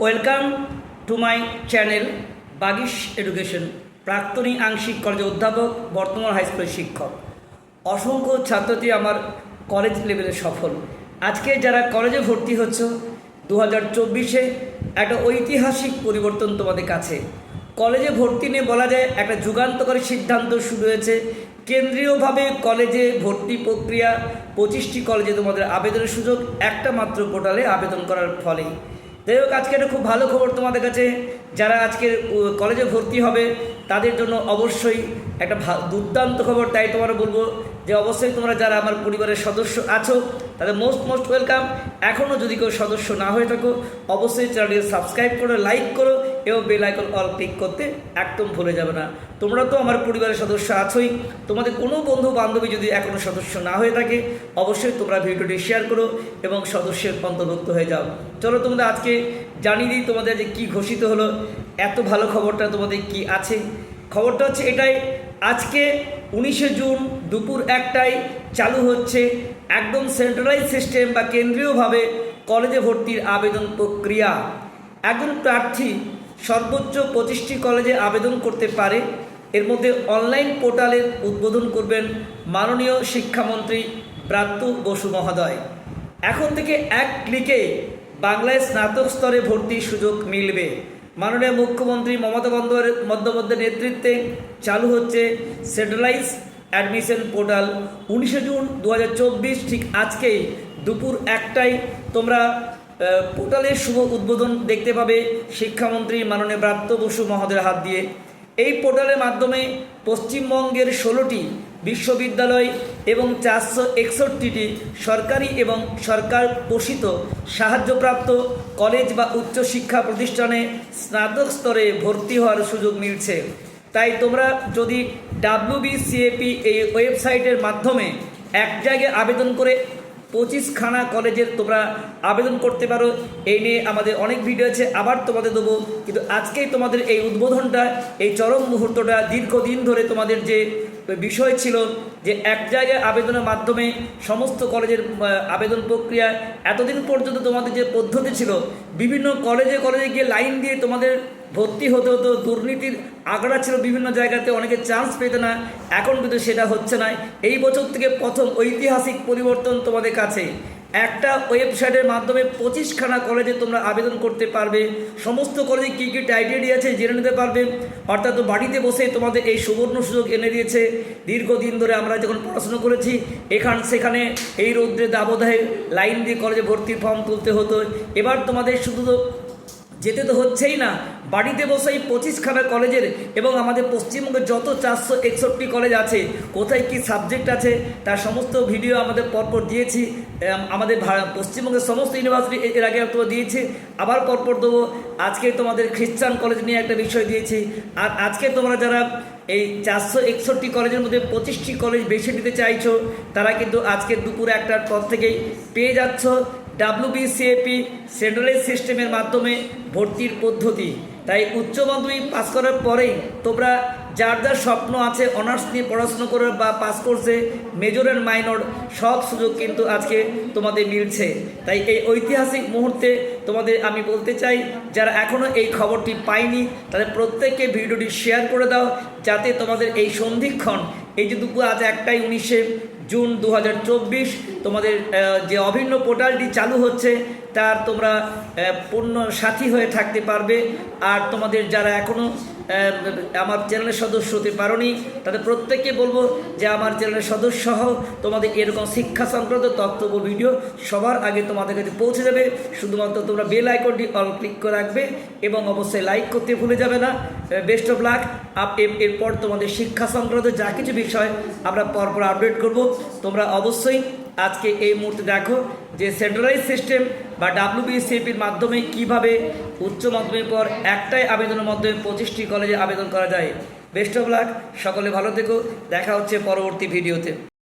Welcome to my channel Bagish education, প্রাক্তনী আংশিক কলেজের অধ্যাপক, বর্তমান হাই স্কুলের শিক্ষক। অসংখ্য ছাত্রটি আমার কলেজ লেভেলে সফল। আজকে যারা কলেজে ভর্তি হচ্ছ দু হাজার চব্বিশে একটা ঐতিহাসিক পরিবর্তন তোমাদের কাছে। কলেজে ভর্তি নিয়ে বলা যায় একটা যুগান্তকারী সিদ্ধান্ত শুরু হয়েছে। কেন্দ্রীয়ভাবে কলেজে ভর্তি প্রক্রিয়া, পঁচিশটি কলেজে তোমাদের আবেদনের সুযোগ, একটা মাত্র পোর্টালে আবেদন করার ফলেই। যাই হোক আজকে একটা খুব ভালো খবর তোমাদের কাছে। যারা আজকে কলেজে ভর্তি হবে, তাদের জন্য অবশ্যই একটা দুর্দান্ত খবর। তাই তোমরা বলব যে, অবশ্যই তোমরা যারা আমার পরিবারের সদস্য আছো, তাদের মোস্ট মোস্ট ওয়েলকাম এখনও যদি কেউ সদস্য না হয়ে থাকো, অবশ্যই চ্যানেলটি সাবস্ক্রাইব করো লাইক করো এবং বেল আইকন অল ক্লিক করতে একদম ভুলে যাবে না। তোমরা তো আমার পরিবারের সদস্য আছোই। তোমাদের কোনো বন্ধু বান্ধবী যদি এখনও সদস্য না হয়ে থাকে, অবশ্যই তোমরা ভিডিওটি শেয়ার করো এবং সদস্যের অন্তর্ভুক্ত হয়ে যাও। চলো তোমাদের আজকে জানিয়ে দিই তোমাদের যে কী ঘোষিত হলো, এত ভালো খবরটা তোমাদের কি আছে। খবরটা হচ্ছে এটাই, আজকে উনিশে জুন দুপুর একটায় চালু হচ্ছে একদম সেন্ট্রালাইজ সিস্টেম বা কেন্দ্রীয়ভাবে কলেজে ভর্তির আবেদন প্রক্রিয়া। একজন প্রার্থী সর্বোচ্চ পঁচিশটি কলেজে আবেদন করতে পারে। এর মধ্যে অনলাইন পোর্টালের উদ্বোধন করবেন মাননীয় শিক্ষামন্ত্রী ব্রাত্য বসু মহোদয়। এখন থেকে এক ক্লিকে বাংলায় স্নাতক স্তরে ভর্তির সুযোগ মিলবে। মাননীয় মুখ্যমন্ত্রী মমতা বন্দ্যোপাধ্যায় বন্দ্যোপাধ্যায়ের নেতৃত্বে চালু হচ্ছে সেন্ট্রালাইজ অ্যাডমিশন পোর্টাল। উনিশে জুন দু হাজার চব্বিশ ঠিক আজকেই দুপুর একটায় তোমরা পোর্টালের শুভ উদ্বোধন দেখতে পাবে শিক্ষামন্ত্রী মাননীয় ব্রাত্য বসু মহোদয়ের হাত দিয়ে। এই পোর্টালের মাধ্যমে পশ্চিমবঙ্গের ষোলোটি বিশ্ববিদ্যালয় এবং চারশো একষট্টিটি সরকারি এবং সরকার পোষিত সাহায্যপ্রাপ্ত কলেজ বা উচ্চশিক্ষা প্রতিষ্ঠানে স্নাতক স্তরে ভর্তি হওয়ার সুযোগ মিলছে। তাই তোমরা যদি ডাব্লিউবিসিএপি এই ওয়েবসাইটের মাধ্যমে এক জায়গায় আবেদন করে পঁচিশখানা কলেজের তোমরা আবেদন করতে পারো। এই নিয়ে আমাদের অনেক ভিডিও আছে, আবার তোমাদের দেবো। কিন্তু আজকেই তোমাদের এই উদ্বোধনটা, এই চরম মুহূর্তটা দীর্ঘদিন ধরে তোমাদের যে বিষয় ছিল, যে এক জায়গায় আবেদনের মাধ্যমে সমস্ত কলেজের আবেদন প্রক্রিয়া, এতদিন পর্যন্ত তোমাদের যে পদ্ধতি ছিল, বিভিন্ন কলেজে কলেজে গিয়ে লাইন দিয়ে তোমাদের ভর্তি হতে হতো দুর্নীতির আগ্রা ছিল বিভিন্ন জায়গাতে, অনেকে চান্স পেতে না। এখন কিন্তু সেটা হচ্ছে না। এই বছর থেকে প্রথম ঐতিহাসিক পরিবর্তন তোমাদের কাছে। একটা ওয়েবসাইটের মাধ্যমে পঁচিশখানা কলেজে তোমরা আবেদন করতে পারবে। সমস্ত কলেজে কী কী টাইটেরিয়া আছে জেনে নিতে পারবে। অর্থাৎ বাড়িতে বসে তোমাদের এই সুবর্ণ সুযোগ এনে দিয়েছে। দীর্ঘদিন ধরে আমরা যখন পড়াশুনো করেছি, এখান সেখানে এই রৌদ্রে দাবদাহে লাইন দিয়ে কলেজে ভর্তির ফর্ম তুলতে হতো। এবার তোমাদের শুধু যেতে তো হচ্ছেই না। বাড়িতে বসে বসেই পঁচিশখানা কলেজের এবং আমাদের পশ্চিমবঙ্গে যত চারশো একষট্টি কলেজ আছে, কোথায় কি সাবজেক্ট আছে, তার সমস্ত ভিডিও আমাদের পরপর দিয়েছি। আমাদের পশ্চিমবঙ্গের সমস্ত ইউনিভার্সিটি এর আগে তো দিয়েছি। আবার পরপর দেবো। আজকে তোমাদের খ্রিস্টান কলেজ নিয়ে একটা বিষয় দিয়েছি। আর আজকে তোমরা যারা এই চারশো একষট্টি কলেজের মধ্যে পঁচিশটি কলেজ বেছে নিতে চাইছো, তারা কিন্তু আজকে দুপুর একটার পর থেকেই পেয়ে যাচ্ছ। ডাব্লিউবিসিএপি সেন্ট্রালাইজ সিস্টেমের মাধ্যমে ভর্তির পদ্ধতি। তাই উচ্চ মাধ্যমিক পাস করার পরেই তোমরা যার যার স্বপ্ন আছে অনার্স নিয়ে পড়াশুনো করে বা পাস করছে মেজর অ্যান্ড মাইনর সব সুযোগ কিন্তু আজকে তোমাদের মিলছে। তাই এই ঐতিহাসিক মুহূর্তে তোমাদের আমি বলতে চাই, যারা এখনও এই খবরটি পায়নি, তাদের প্রত্যেককে ভিডিওটি শেয়ার করে দাও, যাতে তোমাদের এই সন্ধিক্ষণ, এই যে দুপুর আজ একটাই উনিশে জুন দু হাজার চব্বিশ তোমাদের যে অভিন্ন পোর্টালটি চালু হচ্ছে, তার তোমরা পূর্ণ সাথী হয়ে থাকতে পারবে। আর তোমাদের যারা এখনও আমার চ্যানেলের সদস্য হতে পারোনি, তাদের প্রত্যেককে বলব যে আমার চ্যানেলের সদস্য হও তোমাদের এরকম শিক্ষা সংক্রান্ত তথ্য ও ভিডিও সবার আগে তোমাদের কাছে পৌঁছে যাবে। শুধুমাত্র তোমরা বেল আইকনটি অল ক্লিক করে রাখবে এবং অবশ্যই লাইক করতে ভুলে যাবে না। বেস্ট অফ লাক আপ এরপর তোমাদের শিক্ষা সংক্রান্ত যা কিছু বিষয় আমরা পরপর আপডেট করব। তোমরা অবশ্যই আজকে এই মুহূর্তে দেখো যে সেন্ট্রালাইজ সিস্টেম বা ডাব্লিউবিসিএপির মাধ্যমে কীভাবে উচ্চ মাধ্যমিক পর একটাই আবেদনের মাধ্যমে পঁচিশটি কলেজে আবেদন করা যায়। বেস্ট অফ লাক সকলে ভালো থেকো, দেখা হচ্ছে পরবর্তী ভিডিওতে